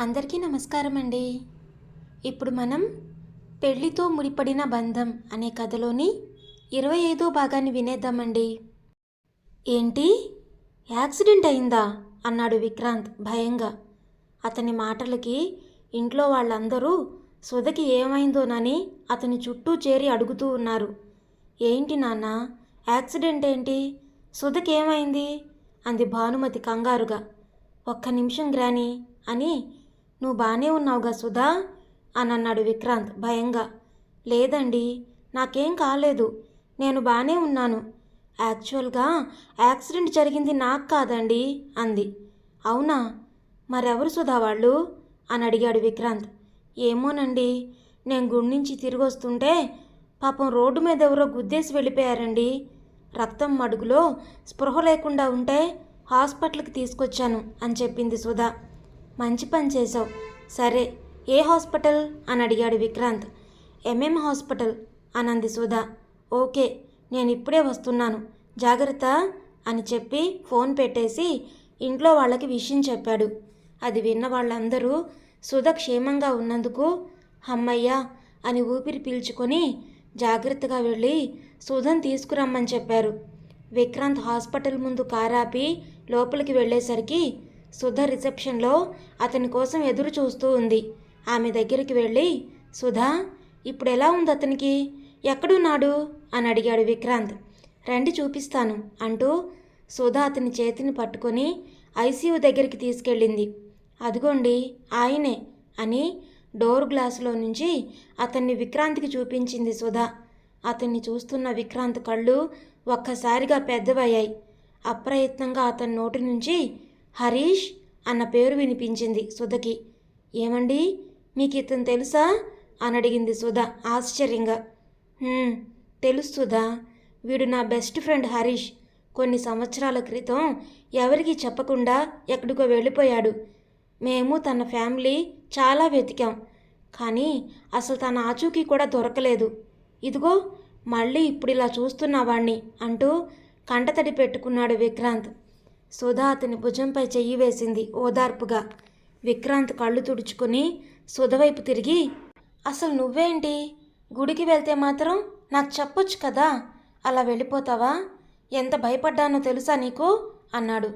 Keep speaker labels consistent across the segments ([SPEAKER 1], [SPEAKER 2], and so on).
[SPEAKER 1] అందరికీ నమస్కారం అండి ఇప్పుడు మనం పెళ్ళితో ముడిపడిన బంధం అనే కథలోని ఇరవై ఐదో భాగాన్ని వినేద్దామండి. ఏంటి? యాక్సిడెంట్ అయిందా? అన్నాడు విక్రాంత్ భయంగా. అతని మాటలకి ఇంట్లో వాళ్ళందరూ సుధకి ఏమైందోనని అతని చుట్టూ చేరి అడుగుతూ ఉన్నారు. ఏంటి నాన్న? యాక్సిడెంట్ ఏంటి? సుధకి ఏమైంది అంది భానుమతి కంగారుగా. ఒక్క నిమిషం గ్రాని అని నువ్వు బాగానే ఉన్నావుగా సుధా? అని అన్నాడు విక్రాంత్ భయంగా. లేదండి నాకేం కాలేదు. నేను బాగానే ఉన్నాను. యాక్చువల్గా యాక్సిడెంట్ జరిగింది నాకు కాదండి అంది. అవునా? మరెవరు సుధా వాళ్ళు? అని అడిగాడు విక్రాంత్. ఏమోనండి నేను గుడి నుంచి తిరిగి వస్తుంటే పాపం రోడ్డు మీద ఎవరో గుద్దేసి వెళ్ళిపోయారండి. రక్తం మడుగులో స్పృహ లేకుండా ఉంటే హాస్పిటల్కి తీసుకొచ్చాను అని చెప్పింది సుధా. మంచి పని చేసావు సరే ఏ హాస్పిటల్? అని అడిగాడు విక్రాంత్. ఎంఎం హాస్పిటల్ అనంది సుధా. ఓకే నేను ఇప్పుడే వస్తున్నాను. జాగ్రత్త అని చెప్పి ఫోన్ పెట్టేసి ఇంట్లో వాళ్ళకి విషయం చెప్పాడు. అది విన్న వాళ్ళందరూ సుధ క్షేమంగా ఉన్నందుకు అమ్మయ్యా అని ఊపిరి పీల్చుకొని జాగ్రత్తగా వెళ్ళి సుధను తీసుకురమ్మని చెప్పారు. విక్రాంత్ హాస్పిటల్ ముందు కారాపి లోపలికి వెళ్ళేసరికి సుధ రిసెప్షన్లో అతని కోసం ఎదురు చూస్తూ ఉంది. ఆమె దగ్గరికి వెళ్ళి సుధా ఇప్పుడు ఎలా ఉంది అతనికి? ఎక్కడున్నాడు? అని అడిగాడు విక్రాంత్. రండి చూపిస్తాను అంటూ సుధా అతని చేతిని పట్టుకొని ఐసీయూ దగ్గరికి తీసుకెళ్ళింది. అదిగోండి ఆయనే అని డోర్ గ్లాసులో నుంచి అతన్ని విక్రాంత్కి చూపించింది సుధా. అతన్ని చూస్తున్న విక్రాంత్ కళ్ళు ఒక్కసారిగా పెద్దవయ్యాయి. అప్రయత్నంగా అతని నోటి నుంచి హరీష్ అన్న పేరు వినిపించింది సుధకి. ఏమండి? మీకు ఇతను తెలుసా? అని అడిగింది సుధ ఆశ్చర్యంగా. తెలుసు సుధా. వీడు నా బెస్ట్ ఫ్రెండ్ హరీష్. కొన్ని సంవత్సరాల క్రితం ఎవరికీ చెప్పకుండా ఎక్కడికో వెళ్ళిపోయాడు. మేము తన ఫ్యామిలీ చాలా వెతికాం. కానీ అసలు తన ఆచూకీ కూడా దొరకలేదు. ఇదిగో మళ్ళీ ఇప్పుడు ఇలా చూస్తున్నావాణ్ణి అంటూ కంటతడి పెట్టుకున్నాడు విక్రాంత్. సుధా అతని భుజంపై చెయ్యి వేసింది ఓదార్పుగా. విక్రాంత్ కళ్ళు తుడుచుకుని సుధ వైపు తిరిగి అసలు నువ్వేంటి? గుడికి వెళ్తే మాత్రం నాకు చెప్పొచ్చు కదా? అలా వెళ్ళిపోతావా? ఎంత భయపడ్డానో తెలుసా నీకు? అన్నాడు.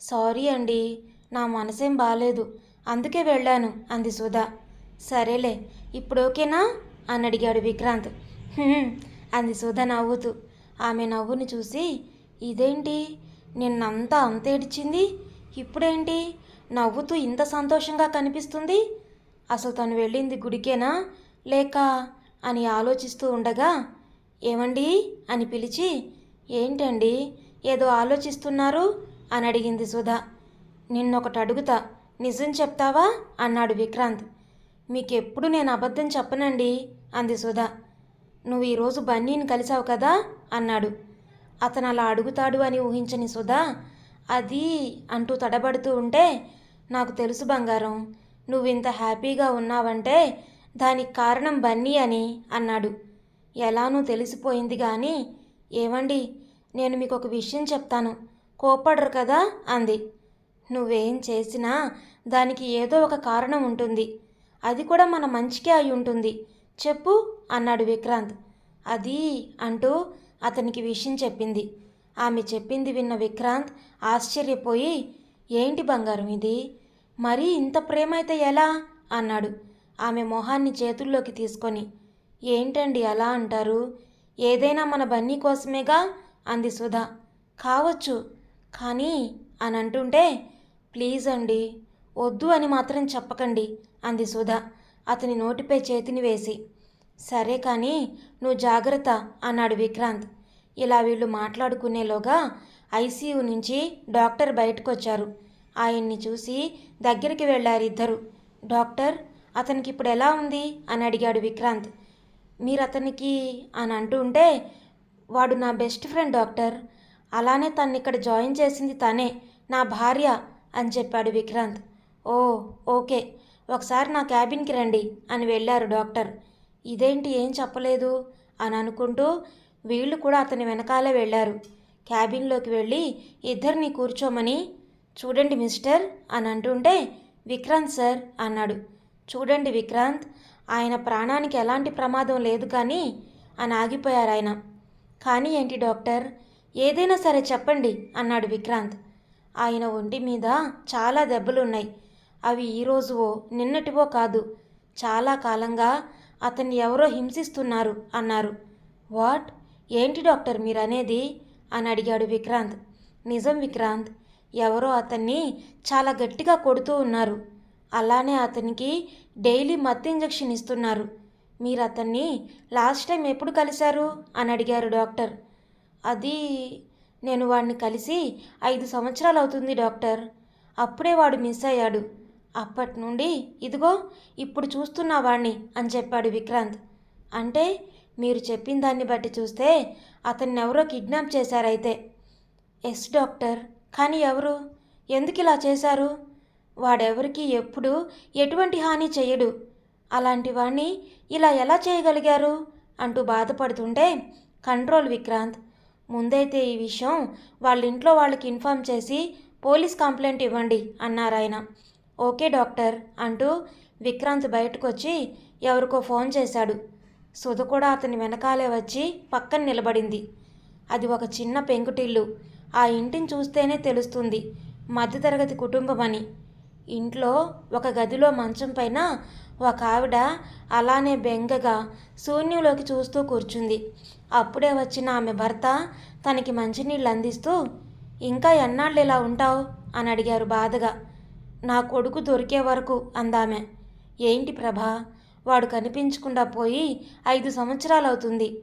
[SPEAKER 1] సారీ అండి నా మనసేం బాలేదు. అందుకే వెళ్ళాను అంది సుధా. సరేలే ఇప్పుడు ఓకేనా? అని అడిగాడు విక్రాంత్. అంది సుధ నవ్వుతూ. ఆమె నవ్వుని చూసి ఇదేంటి? నిన్నంతా అంత ఏడిచింది? ఇప్పుడేంటి? నవ్వుతూ ఇంత సంతోషంగా కనిపిస్తుంది? అసలు తను వెళ్ళింది గుడికేనా? లేక అని ఆలోచిస్తూ ఉండగా ఏమండి? అని పిలిచి ఏంటండి? ఏదో ఆలోచిస్తున్నారు? అని అడిగింది సుధా. నిన్నొకటి అడుగుతా నిజం చెప్తావా? అన్నాడు విక్రాంత్. మీకెప్పుడు నేను అబద్ధం చెప్పనండి? అంది సుధా. నువ్వు ఈరోజు బన్నీని కలిసావు కదా? అన్నాడు. అతను అలా అడుగుతాడు అని ఊహించని సుధా అది అంటూ తడబడుతూ ఉంటే నాకు తెలుసు బంగారం నువ్వు ఇంత హ్యాపీగా ఉన్నావంటే దానికి కారణం బన్నీ అని అన్నాడు. ఎలానూ తెలిసిపోయింది కానీ ఏమండి నేను మీకు ఒక విషయం చెప్తాను కోపడరు కదా అంది. నువ్వేం చేసినా దానికి ఏదో ఒక కారణం ఉంటుంది అది కూడా మన మంచికే అయి ఉంటుంది చెప్పు అన్నాడు విక్రాంత్. అది అంటూ అతనికి విషయం చెప్పింది. ఆమె చెప్పింది విన్న విక్రాంత్ ఆశ్చర్యపోయి ఏంటి బంగారం ఇది? మరీ ఇంత ప్రేమ అయితే ఎలా? అన్నాడు. ఆమె మొహాన్ని చేతుల్లోకి తీసుకొని ఏంటండి అలా అంటారు? ఏదైనా మన బన్నీ కోసమేగా? అంది సుధా. కావచ్చు. కానీ అని అంటుంటే ప్లీజ్ అండి. వద్దు అని మాత్రం చెప్పకండి. అంది సుధా. అతని నోటిపై చేతిని వేసి సరే కానీ నువ్వు జాగ్రత్త అన్నాడు విక్రాంత్. ఇలా వీళ్ళు మాట్లాడుకునేలోగా ఐసీయూ నుంచి డాక్టర్ బయటకు వచ్చారు ఆయన్ని చూసి దగ్గరికి వెళ్ళారు ఇద్దరు డాక్టర్ అతనికి ఇప్పుడు ఎలా ఉంది? అని అడిగాడు విక్రాంత్. మీరు అతనికి అని అంటూ ఉంటే వాడు నా బెస్ట్ ఫ్రెండ్ డాక్టర్. అలానే తను ఇక్కడ జాయిన్ చేసింది తనే నా భార్య అని చెప్పాడు విక్రాంత్. ఓ ఓకే. ఒకసారి నా క్యాబిన్కి రండి అని వెళ్ళారు డాక్టర్. ఇదేంటి ఏం చెప్పలేదు? అని అనుకుంటూ వీళ్ళు కూడా అతని వెనకాలే వెళ్ళారు. క్యాబిన్లోకి వెళ్ళి ఇద్దరిని కూర్చోమని చూడండి మిస్టర్ అని అంటుంటే విక్రాంత్ సార్ అన్నాడు. చూడండి విక్రాంత్ ఆయన ప్రాణానికి ఎలాంటి ప్రమాదం లేదు కానీ అని ఆగిపోయారు ఆయన. కానీ ఏంటి డాక్టర్? ఏదైనా సరే చెప్పండి అన్నాడు విక్రాంత్. ఆయన ఒంటి మీద చాలా దెబ్బలున్నాయి. అవి ఈరోజువో నిన్నటివో కాదు. చాలా కాలంగా అతన్ని ఎవరో హింసిస్తున్నారు అన్నారు. వాట్? ఏంటి డాక్టర్ మీరు అనేది అని అడిగాడు విక్రాంత్. నిజం విక్రాంత్ ఎవరో అతన్ని చాలా గట్టిగా కొడుతూ ఉన్నారు. అలానే అతనికి డైలీ మత్తు ఇంజెక్షన్ ఇస్తున్నారు. మీరు అతన్ని లాస్ట్ టైం ఎప్పుడు కలిశారు? అని అడిగారు డాక్టర్. అది నేను వాడిని కలిసి ఐదు సంవత్సరాలు అవుతుంది డాక్టర్. అప్పుడే వాడు మిస్ అయ్యాడు. అప్పటి నుండి ఇదిగో ఇప్పుడు చూస్తున్నా వాణ్ణి అని చెప్పాడు విక్రాంత్. అంటే మీరు చెప్పిన దాన్ని బట్టి చూస్తే అతన్ని ఎవరో కిడ్నాప్ చేశారైతే. Yes doctor. కానీ ఎవరు? ఎందుకు ఇలా చేశారు? వాడెవరికి ఎప్పుడు ఎటువంటి హాని చేయడు అలాంటి వాణ్ణి ఇలా ఎలా చేయగలిగారు? అంటూ బాధపడుతుంటే కంట్రోల్ విక్రాంత్. ముందైతే ఈ విషయం వాళ్ళ ఇంట్లో వాళ్ళకి ఇన్ఫామ్ చేసి పోలీస్ కంప్లైంట్ ఇవ్వండి అన్నారు ఆయన ఓకే డాక్టర్ అంటూ విక్రాంత్ బయటకు వచ్చి ఎవరికో ఫోన్ చేశాడు. సుధ కూడా అతని వెనకాలే వచ్చి పక్కన నిలబడింది. అది ఒక చిన్న పెంకుటిల్లు. ఆ ఇంటిని చూస్తేనే తెలుస్తుంది. మధ్యతరగతి కుటుంబం అని ఇంట్లో ఒక గదిలో మంచం పైన ఒక ఆవిడ అలానే బెంగగా శూన్యంలోకి చూస్తూ కూర్చుంది. అప్పుడే వచ్చిన ఆమె భర్త తనకి మంచినీళ్ళు అందిస్తూ ఇంకా ఎన్నాళ్ళు ఇలా ఉంటావు? అని అడిగారు బాధగా. నా కొడుకు దొరికే వరకు అందామె. ఏంటి ప్రభా? వాడు కనిపించకుండా పోయి ఐదు సంవత్సరాలు అవుతుంది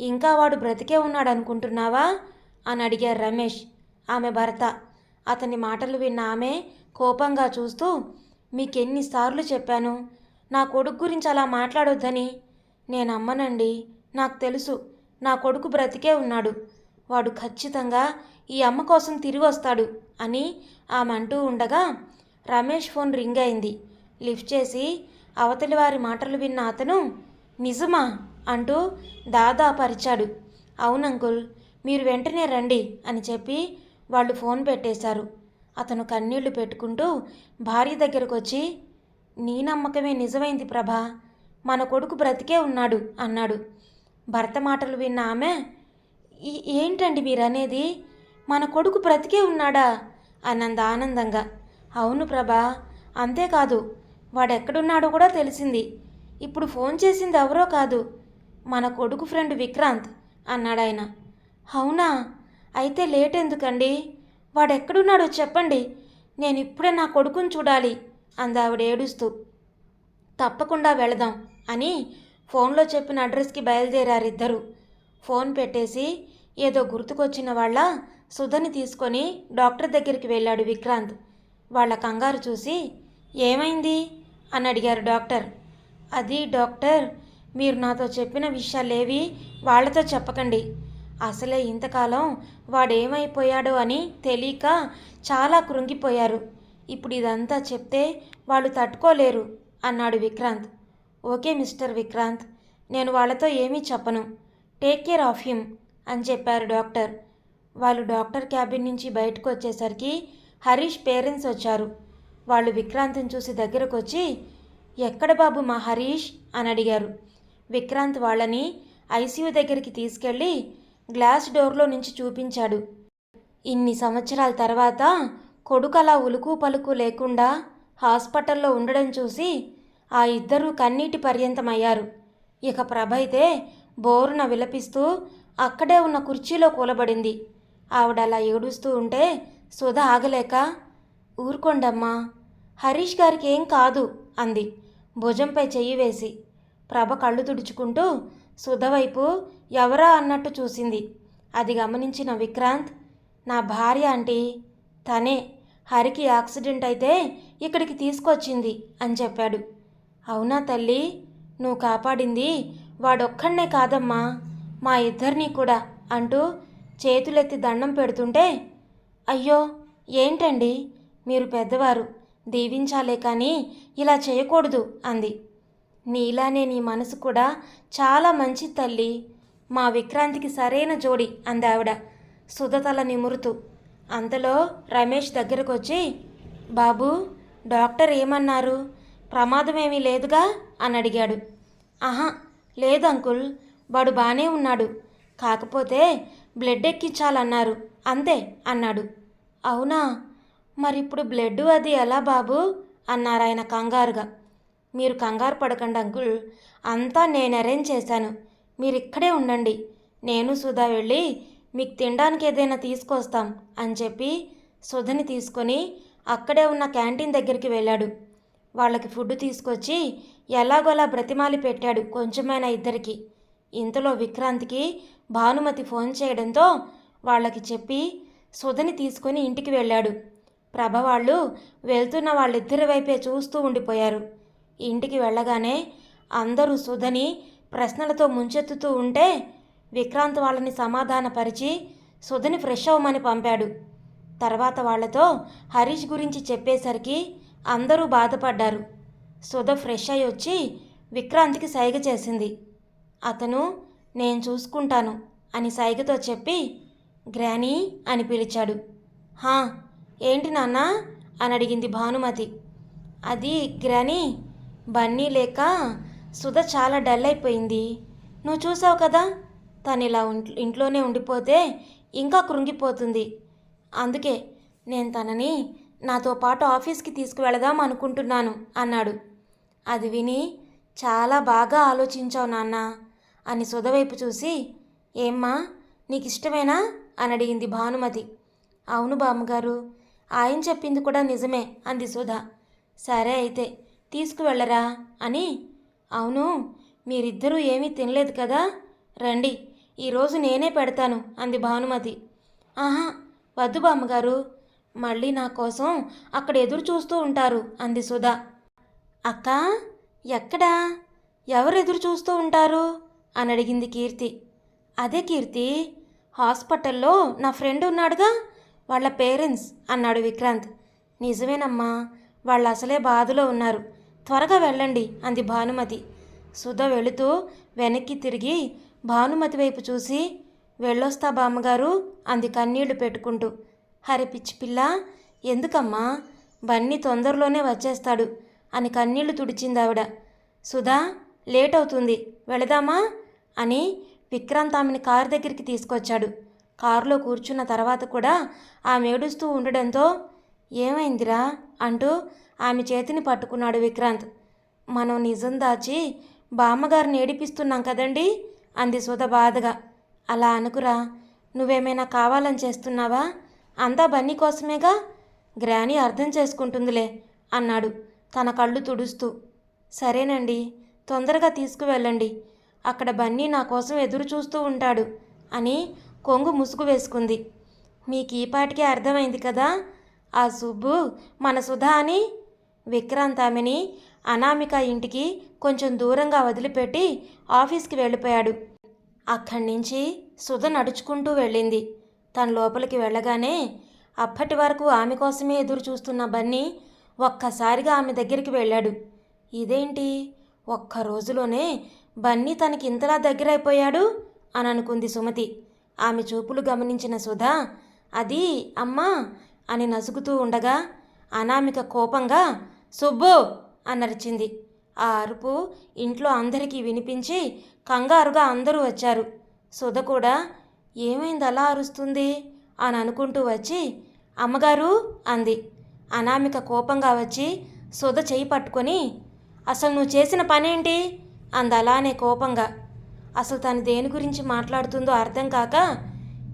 [SPEAKER 1] ఇంకా వాడు బ్రతికే ఉన్నాడు అనుకుంటున్నావా అని అడిగారు రమేష్. ఆమె భర్త. అతని మాటలు విన్న ఆమె కోపంగా చూస్తూ మీకెన్నిసార్లు చెప్పాను? నా కొడుకు గురించి అలా మాట్లాడొద్దని. నేను అమ్మనండి నాకు తెలుసు. నా కొడుకు బ్రతికే ఉన్నాడు. వాడు ఖచ్చితంగా ఈ అమ్మ కోసం తిరిగి వస్తాడు అని ఆమె అంటూ ఉండగా రమేష్ ఫోన్ రింగ్ అయింది. లిఫ్ట్ చేసి అవతలి వారి మాటలు విన్న అతను నిజమా? అంటూ దాదా పరిచాడు అవునంకుల్ మీరు వెంటనే రండి అని చెప్పి వాళ్ళు ఫోన్ పెట్టేశారు. అతను కన్నీళ్ళు పెట్టుకుంటూ భార్య దగ్గరకు వచ్చి నీ నమ్మకమే నిజమైంది ప్రభా మన కొడుకు బ్రతికే ఉన్నాడు అన్నాడు. భర్త మాటలు విన్న ఆమె ఏంటండి మీరనేది? మన కొడుకు బ్రతికే ఉన్నాడా? అన్నంత ఆనందంగా. అవును ప్రభా అంతేకాదు. వాడెక్కడున్నాడో కూడా తెలిసింది. ఇప్పుడు ఫోన్ చేసింది ఎవరో కాదు. మన కొడుకు ఫ్రెండ్ విక్రాంత్ అన్నాడాయన. అవునా? అయితే లేట్ ఎందుకండి వాడెక్కడున్నాడో చెప్పండి. నేను ఇప్పుడే నా కొడుకుని చూడాలి అందావిడ ఏడుస్తూ. తప్పకుండా వెళదాం అని ఫోన్లో చెప్పిన అడ్రస్కి బయలుదేరారిద్దరు. ఫోన్ పెట్టేసి ఏదో గుర్తుకొచ్చిన వాళ్ళ సుధని తీసుకొని డాక్టర్ దగ్గరికి వెళ్ళాడు విక్రాంత్. వాళ్ళ కంగారు చూసి ఏమైంది? అని అడిగారు డాక్టర్. అది డాక్టర్ మీరు నాతో చెప్పిన విషయాలేవి వాళ్ళతో చెప్పకండి. అసలే ఇంతకాలం వాడేమైపోయాడో అని తెలియక చాలా కృంగిపోయారు. ఇప్పుడు ఇదంతా చెప్తే వాళ్ళు తట్టుకోలేరు అన్నాడు విక్రాంత్. ఓకే మిస్టర్ విక్రాంత్ నేను వాళ్ళతో ఏమీ చెప్పను. టేక్ కేర్ ఆఫ్ హిమ్ అని చెప్పారు డాక్టర్. వాళ్ళు డాక్టర్ క్యాబిన్ నుంచి బయటకు వచ్చేసరికి హరీష్ పేరెంట్స్ వచ్చారు. వాళ్ళు విక్రాంత్ని చూసి దగ్గరకు వచ్చి ఎక్కడ బాబు మా హరీష్? అని అడిగారు. విక్రాంత్ వాళ్ళని ఐసీయూ దగ్గరికి తీసుకెళ్ళి గ్లాస్ డోర్లో నుంచి చూపించాడు. ఇన్ని సంవత్సరాల తర్వాత కొడుకు అలా ఉలుకు పలుకు లేకుండా హాస్పిటల్లో ఉండడం చూసి ఆ ఇద్దరూ కన్నీటి పర్యంతమయ్యారు. ఇక ప్రభ అయితే బోరున విలపిస్తూ అక్కడే ఉన్న కుర్చీలో కూలబడింది. ఆవిడ అలా ఏడుస్తూ ఉంటే సుధ ఆగలేక ఊరుకోండమ్మా. హరీష్ గారికి ఏం కాదు అంది. భుజంపై చెయ్యి వేసి ప్రభ కళ్ళు తుడుచుకుంటూ సుధ వైపు ఎవరా అన్నట్టు చూసింది. అది గమనించిన విక్రాంత్ నా భార్య ఆంటీ తనే హరికి యాక్సిడెంట్ అయితే ఇక్కడికి తీసుకొచ్చింది అని చెప్పాడు. అవునా తల్లి నువ్వు కాపాడింది వాడొక్కడనే కాదమ్మా. మా ఇద్దరినీ కూడా అంటూ చేతులెత్తి దండం పెడుతుంటే అయ్యో ఏంటండి? మీరు పెద్దవారు దీవించాలే కానీ ఇలా చేయకూడదు అంది. నీలానే నీ మనసు కూడా చాలా మంచి తల్లి. మా విక్రాంతికి సరైన జోడి అందావిడ సుధతల నిమురుతూ. అంతలో రమేష్ దగ్గరకు వచ్చి బాబు డాక్టర్ ఏమన్నారు? ప్రమాదమేమీ లేదుగా? అని అడిగాడు. ఆహా లేదు అంకుల్ వాడు బాగానే ఉన్నాడు. కాకపోతే బ్లడ్ ఎక్కించాలన్నారు. అంతే అన్నాడు. అవునా? మరి ఇప్పుడు బ్లడ్ అది ఎలా బాబు? అన్నారాయన కంగారుగా. మీరు కంగారు పడకండి అంకుల్. అంతా నేను అరేంజ్ చేశాను. మీరు ఇక్కడే ఉండండి. నేను సుధా వెళ్ళి మీకు తినడానికి ఏదైనా తీసుకొస్తాం అని చెప్పి సుధని తీసుకొని అక్కడే ఉన్న క్యాంటీన్ దగ్గరికి వెళ్ళాడు. వాళ్ళకి ఫుడ్ తీసుకొచ్చి ఎలాగోలా బ్రతిమాలి పెట్టాడు కొంచెమైనా ఇద్దరికి. ఇంతలో విక్రాంత్కి భానుమతి ఫోన్ చేయడంతో వాళ్ళకి చెప్పి సుధని తీసుకొని ఇంటికి వెళ్ళాడు. ప్రభ వాళ్ళు వెళ్తున్న వాళ్ళిద్దరి వైపే చూస్తూ ఉండిపోయారు. ఇంటికి వెళ్ళగానే అందరూ సుధని ప్రశ్నలతో ముంచెత్తుతూ ఉంటే విక్రాంత్ వాళ్ళని సమాధానపరిచి సుధని ఫ్రెష్ అవ్వమని పంపాడు. తర్వాత వాళ్ళతో హరీష్ గురించి చెప్పేసరికి అందరూ బాధపడ్డారు. సుధ ఫ్రెష్ అయి వచ్చి విక్రాంత్కి సైగ చేసింది. అతను నేను చూసుకుంటాను అని సైగతో చెప్పి గ్రానీ అని పిలిచాడు. హా ఏంటి నాన్న? అని అడిగింది భానుమతి. అది గ్రానీ బన్నీ లేక సుధ చాలా డల్ అయిపోయింది. నువ్వు చూసావు కదా? తను ఇలా ఇంట్లోనే ఉండిపోతే ఇంకా కృంగిపోతుంది. అందుకే నేను తనని నాతో పాటు ఆఫీస్కి తీసుకువెళదాం అనుకుంటున్నాను అన్నాడు. అది విని చాలా బాగా ఆలోచించావు నాన్న అని సుధ వైపు చూసి. ఏమ్మా నీకు ఇష్టమేనా అని అడిగింది భానుమతి. అవును బామ్మగారు ఆయన చెప్పింది కూడా నిజమే అంది సుధా. సరే అయితే తీసుకువెళ్ళరా అని. అవును మీరిద్దరూ ఏమీ తినలేదు కదా? రండి ఈరోజు నేనే పెడతాను అంది భానుమతి. ఆహా వద్దు బామ్మగారు మళ్ళీ నా కోసం అక్కడ ఎదురు చూస్తూ ఉంటారు అంది సుధా. అక్క ఎక్కడా? ఎవరు ఎదురు చూస్తూ ఉంటారు? అని అడిగింది కీర్తి. అదే కీర్తి హాస్పిటల్లో నా ఫ్రెండ్ ఉన్నాడుగా వాళ్ళ పేరెంట్స్ అన్నాడు విక్రాంత్. నిజమేనమ్మా వాళ్ళు అసలే బాధలో ఉన్నారు. త్వరగా వెళ్ళండి అంది భానుమతి. సుధ వెళుతూ వెనక్కి తిరిగి భానుమతి వైపు చూసి వెళ్ళొస్తా బామ్మగారు అంది కన్నీళ్ళు పెట్టుకుంటూ. హరి పిచ్చి పిల్ల ఎందుకమ్మా బన్నీ తొందరలోనే వచ్చేస్తాడు అని కన్నీళ్ళు తుడిచింది ఆవిడ సుధా లేట్ అవుతుంది వెళదామా అని విక్రాంత్ ఆమెని కారు దగ్గరికి తీసుకొచ్చాడు. కారులో కూర్చున్న తర్వాత కూడా ఆమె ఏడుస్తూ ఉండడంతో ఏమైందిరా? అంటూ ఆమె చేతిని పట్టుకున్నాడు విక్రాంత్. మనం నిజం దాచి బామ్మగారిని ఏడిపిస్తున్నాం కదండి? అంది సుధ బాధగా. అలా అనుకురా. నువ్వేమైనా కావాలని చేస్తున్నావా? అంతా బన్నీ కోసమేగా? గ్రాని అర్థం చేసుకుంటుందిలే అన్నాడు తన కళ్ళు తుడుస్తూ. సరేనండి. తొందరగా తీసుకువెళ్ళండి. అక్కడ బన్నీ నా కోసం ఎదురు చూస్తూ ఉంటాడు అని కొంగు ముసుగు వేసుకుంది. మీకు ఈ అర్థమైంది కదా? ఆ సుబ్బు మన సుధా అని? విక్రాంత్ ఆమెని అనామిక ఇంటికి కొంచెం దూరంగా వదిలిపెట్టి ఆఫీస్కి వెళ్ళిపోయాడు. అక్కడి నుంచి సుధ నడుచుకుంటూ వెళ్ళింది. తన లోపలికి వెళ్ళగానే అప్పటి వరకు ఆమె కోసమే ఎదురు చూస్తున్న బన్నీ ఒక్కసారిగా ఆమె దగ్గరికి వెళ్ళాడు. ఇదేంటి? ఒక్క రోజులోనే బన్నీ తనకి ఇంతలా దగ్గరైపోయాడు? అని అనుకుంది సుమతి. ఆమె చూపులు గమనించిన సుధా అది అమ్మా అని నసుగుతూ ఉండగా అనామిక కోపంగా సుబ్బు అనరిచింది. ఆ అరుపు ఇంట్లో అందరికీ వినిపించి కంగారుగా అందరూ వచ్చారు. సుధ కూడా ఏమైంది అలా అరుస్తుంది? అని అనుకుంటూ వచ్చి అమ్మగారు అంది. అనామిక కోపంగా వచ్చి సుధ చేయి పట్టుకొని అసలు నువ్వు చేసిన పనేంటి? అందలానే అలానే కోపంగా. అసలు తను దేని గురించి మాట్లాడుతుందో అర్థం కాక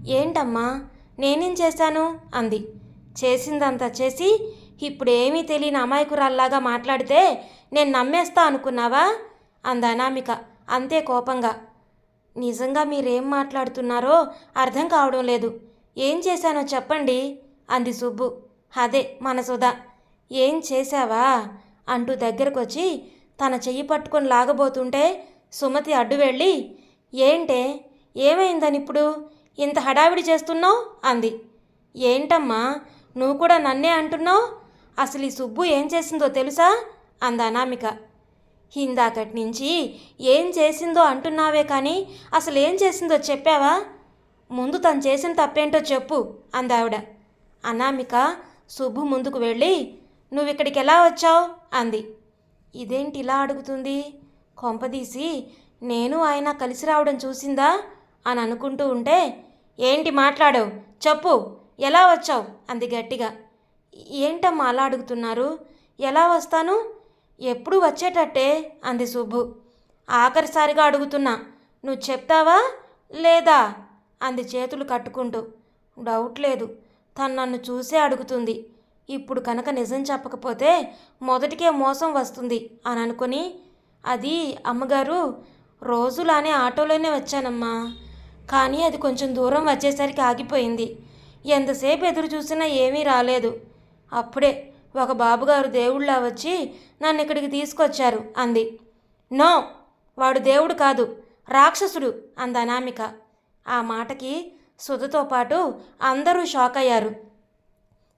[SPEAKER 1] ఏంటమ్మా నేనేం చేశాను? అంది. చేసిందంతా చేసి ఇప్పుడు ఏమీ తెలియని అమాయకురాల్లాగా మాట్లాడితే నేను నమ్మేస్తా అనుకున్నావా? అంది అనామిక అంతే కోపంగా. నిజంగా మీరేం మాట్లాడుతున్నారో అర్థం కావడం లేదు. ఏం చేశానో చెప్పండి అంది సుబ్బు. అదే మన సుధా. ఏం చేశావా? అంటూ దగ్గరకొచ్చి తన చెయ్యి పట్టుకొని లాగబోతుంటే సుమతి అడ్డు వెళ్ళి ఏంటే? ఏమైందని ఇప్పుడు ఇంత హడావిడి చేస్తున్నావు? అంది. ఏంటమ్మా? నువ్వు కూడా నన్నే అంటున్నావు? అసలు ఈ సుబ్బు ఏం చేసిందో తెలుసా? అంది అనామిక. ఇందాకటి నుంచి ఏం చేసిందో అంటున్నావే కానీ అసలు ఏం చేసిందో చెప్పావా? ముందు తను చేసిన తప్పేంటో చెప్పు అందావిడ అనామిక సుబ్బు ముందుకు వెళ్ళి నువ్వు ఇక్కడికి ఎలా వచ్చావు? అంది. ఇదేంటి ఇలా అడుగుతుంది? కొంపదీసి నేను ఆయన కలిసి రావడం చూసిందా? అని అనుకుంటూ ఉంటే ఏంటి మాట్లాడావు? చెప్పు ఎలా వచ్చావు? అంది గట్టిగా. ఏంటమ్మా అలా అడుగుతున్నారు? ఎలా వస్తాను? ఎప్పుడు వచ్చేటట్టే అంది సుబ్బు. ఆఖరిసారిగా అడుగుతున్నా నువ్వు చెప్తావా లేదా? అంది చేతులు కట్టుకుంటూ. డౌట్ లేదు. తను నన్ను చూసే అడుగుతుంది. ఇప్పుడు కనుక నిజం చెప్పకపోతే మొదటికే మోసం వస్తుంది అని అనుకుని అది అమ్మగారు రోజులానే ఆటోలోనే వచ్చానమ్మా. కానీ అది కొంచెం దూరం వచ్చేసరికి ఆగిపోయింది. ఎంతసేపు ఎదురు చూసినా ఏమీ రాలేదు. అప్పుడే ఒక బాబుగారు దేవుళ్ళ వచ్చి నన్ను ఇక్కడికి తీసుకొచ్చారు అంది. నో వాడు దేవుడు కాదు రాక్షసుడు అంది అనామిక. ఆ మాటకి సుధతో పాటు అందరూ షాక్ అయ్యారు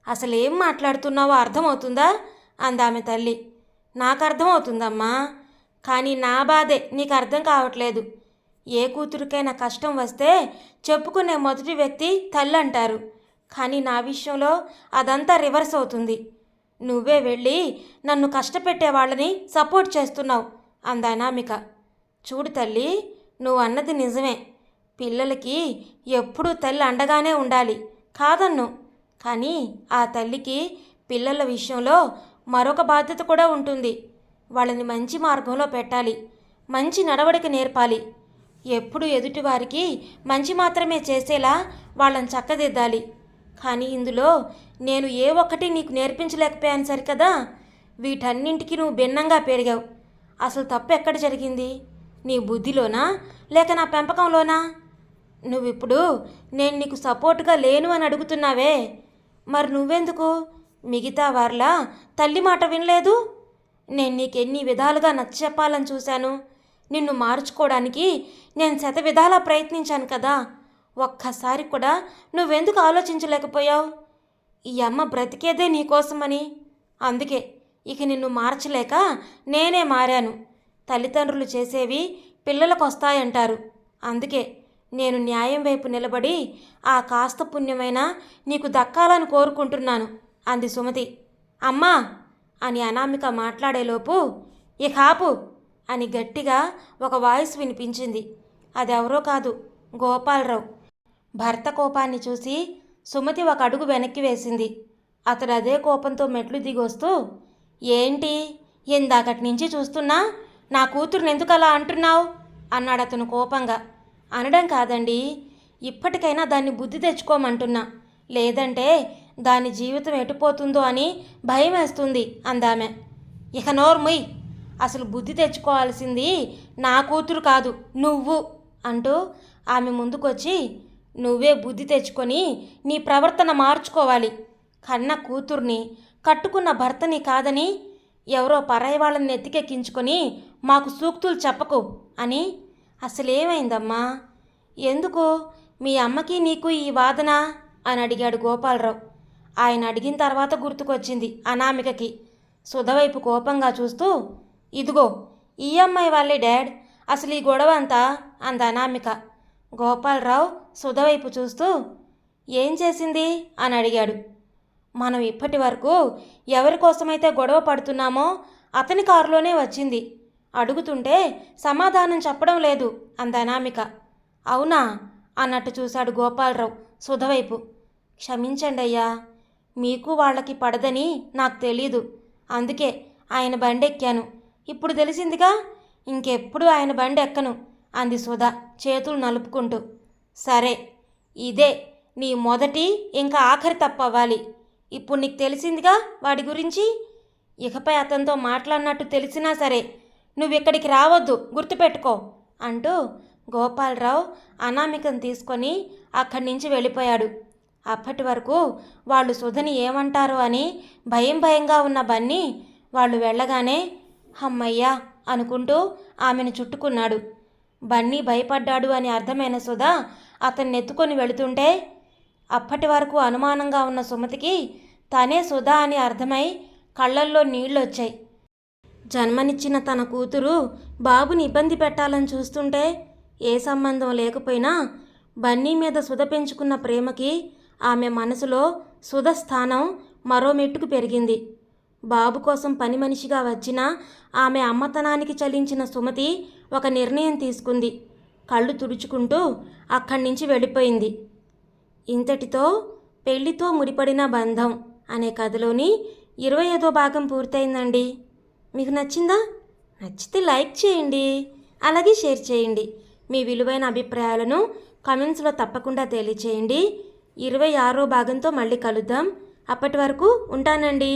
[SPEAKER 1] అసలు ఏం మాట్లాడుతున్నావో అర్థమవుతుందా? అందామె తల్లి. నాకు అర్థమవుతుందమ్మా కానీ నా బాధే నీకు అర్థం కావట్లేదు. ఏ కూతురికైనా కష్టం వస్తే చెప్పుకునే మొదటి వ్యక్తి తల్లి అంటారు. కానీ నా విషయంలో అదంతా రివర్స్ అవుతుంది. నువ్వే వెళ్ళి నన్ను కష్టపెట్టే వాళ్ళని సపోర్ట్ చేస్తున్నావు అందానామిక చూడు తల్లి నువ్వు అన్నది నిజమే. పిల్లలకి ఎప్పుడూ తల్లి అండగానే ఉండాలి. కాదన్ను. కానీ ఆ తల్లికి పిల్లల విషయంలో మరొక బాధ్యత కూడా ఉంటుంది. వాళ్ళని మంచి మార్గంలో పెట్టాలి. మంచి నడవడిక నేర్పాలి. ఎప్పుడు ఎదుటివారికి మంచి మాత్రమే చేసేలా వాళ్ళని చక్కదిద్దాలి. కానీ ఇందులో నేను ఏ ఒక్కటి నీకు నేర్పించలేకపోయాను సరికదా? వీటన్నింటికి నువ్వు భిన్నంగా పెరిగావు. అసలు తప్పు ఎక్కడ జరిగింది? నీ బుద్ధిలోనా? లేక నా పెంపకంలోనా? నువ్విప్పుడు నేను నీకు సపోర్టుగా లేను అని అడుగుతున్నావే. మరి నువ్వెందుకు? మిగతా వార్లా తల్లి మాట వినలేదు? నేను నీకెన్ని విధాలుగా నచ్చ చెప్పాలని చూశాను. నిన్ను మార్చుకోవడానికి నేను శత విధాలా ప్రయత్నించాను కదా. ఒక్కసారి కూడా నువ్వెందుకు ఆలోచించలేకపోయావు? ఈ అమ్మ బ్రతికేదే నీకోసమని. అందుకే ఇక నిన్ను మార్చలేక నేనే మారాను. తల్లిదండ్రులు చేసేవి పిల్లలకు వస్తాయంటారు. అందుకే నేను న్యాయం వైపు నిలబడి ఆ కాస్త పుణ్యమైన నీకు దక్కాలని కోరుకుంటున్నాను అంది సుమతి. అమ్మా అని అనామిక మాట్లాడేలోపు ఇక ఆపు అని గట్టిగా ఒక వాయిస్ వినిపించింది. అదెవరో కాదు గోపాలరావు. భర్త కోపాన్ని చూసి సుమతి ఒక అడుగు వెనక్కి వేసింది. అతడు అదే కోపంతో మెట్లు దిగొస్తూ ఏంటి ఇందాకటి నుంచి చూస్తున్నా నా కూతురుని ఎందుకు అలా అంటున్నావు? అన్నాడు అతను కోపంగా. అనడం కాదండి. ఇప్పటికైనా దాన్ని బుద్ధి తెచ్చుకోమంటున్నా. లేదంటే దాని జీవితం ఎటుపోతుందో అని భయం వేస్తుంది అందామె. ఇక నోర్ముయ్ అసలు బుద్ధి తెచ్చుకోవాల్సింది నా కూతురు కాదు నువ్వు అంటూ ఆమె ముందుకొచ్చి నువ్వే బుద్ధి తెచ్చుకొని నీ ప్రవర్తన మార్చుకోవాలి. కన్న కూతుర్ని కట్టుకున్న భర్తని కాదని ఎవరో పరాయి వాళ్ళని ఎత్తికెక్కించుకొని మాకు సూక్తులు చెప్పకు అని అసలేమైందమ్మా? ఎందుకు? మీ అమ్మకి నీకు ఈ వాదన? అని అడిగాడు గోపాలరావు. ఆయన అడిగిన తర్వాత గుర్తుకొచ్చింది అనామికకి. సుధవైపు కోపంగా చూస్తూ ఇదిగో ఈ అమ్మాయి వాళ్ళే డాడ్. అసలు ఈ గొడవ అంతా? అంద అనామిక. గోపాలరావు సుధవైపు చూస్తూ ఏం చేసింది? అని అడిగాడు. మనం ఇప్పటి వరకు ఎవరి కోసమైతే గొడవ పడుతున్నామో అతని కారులోనే వచ్చింది. అడుగుతుంటే సమాధానం చెప్పడం లేదు అంద అనామిక అవునా? అన్నట్టు చూశాడు గోపాలరావు సుధవైపు. క్షమించండి అయ్యా మీకు వాళ్ళకి పడదని నాకు తెలీదు. అందుకే ఆయన బండి ఎక్కాను ఇప్పుడు తెలిసిందిగా? ఇంకెప్పుడు ఆయన బండి ఎక్కను అంది సుధ చేతులు నలుపుకుంటూ. సరే ఇదే నీ మొదటి ఇంకా ఆఖరి తప్పవ్వాలి. ఇప్పుడు నీకు తెలిసిందిగా వాడి గురించి? ఇకపై అతనితో మాట్లాడినట్టు తెలిసినా సరే నువ్వు ఇక్కడికి రావద్దు గుర్తుపెట్టుకో అంటూ గోపాలరావు అనామికను తీసుకొని అక్కడి నుంచి వెళ్ళిపోయాడు. అప్పటి వరకు వాళ్ళు సుధని ఏమంటారో అని భయం భయంగా ఉన్న బన్నీ వాళ్ళు వెళ్ళగానే హమ్మయ్యా అనుకుంటూ ఆమెను చుట్టుకున్నాడు. బన్నీ భయపడ్డాడు అని అర్థమైన సుధ అతన్ని ఎత్తుకొని వెళుతుంటే అప్పటి వరకు అనుమానంగా ఉన్న సుమతికి తనే సుధా అని అర్థమై కళ్ళల్లో నీళ్ళొచ్చాయి. జన్మనిచ్చిన తన కూతురు బాబుని ఇబ్బంది పెట్టాలని చూస్తుంటే ఏ సంబంధం లేకపోయినా బన్నీ మీద సుధ పెంచుకున్న ప్రేమకి ఆమె మనసులో సుధ స్థానం మరో మెట్టుకు పెరిగింది. బాబు కోసం పని మనిషిగా వచ్చిన ఆమె అమ్మతనానికి చలించిన సుమతి ఒక నిర్ణయం తీసుకుంది. కళ్ళు తుడుచుకుంటూ అక్కడి నుంచి వెళ్ళిపోయింది. ఇంతటితో పెళ్ళితో ముడిపడిన బంధం అనే కథలోని ఇరవై ఐదో భాగం పూర్తయిందండి. మీకు నచ్చిందా? నచ్చితే లైక్ చేయండి అలాగే షేర్ చేయండి. మీ విలువైన అభిప్రాయాలను కామెంట్స్లో తప్పకుండా తెలియచేయండి. ఇరవై ఆరో భాగంతో మళ్ళీ కలుద్దాం. అప్పటి వరకు ఉంటానండి.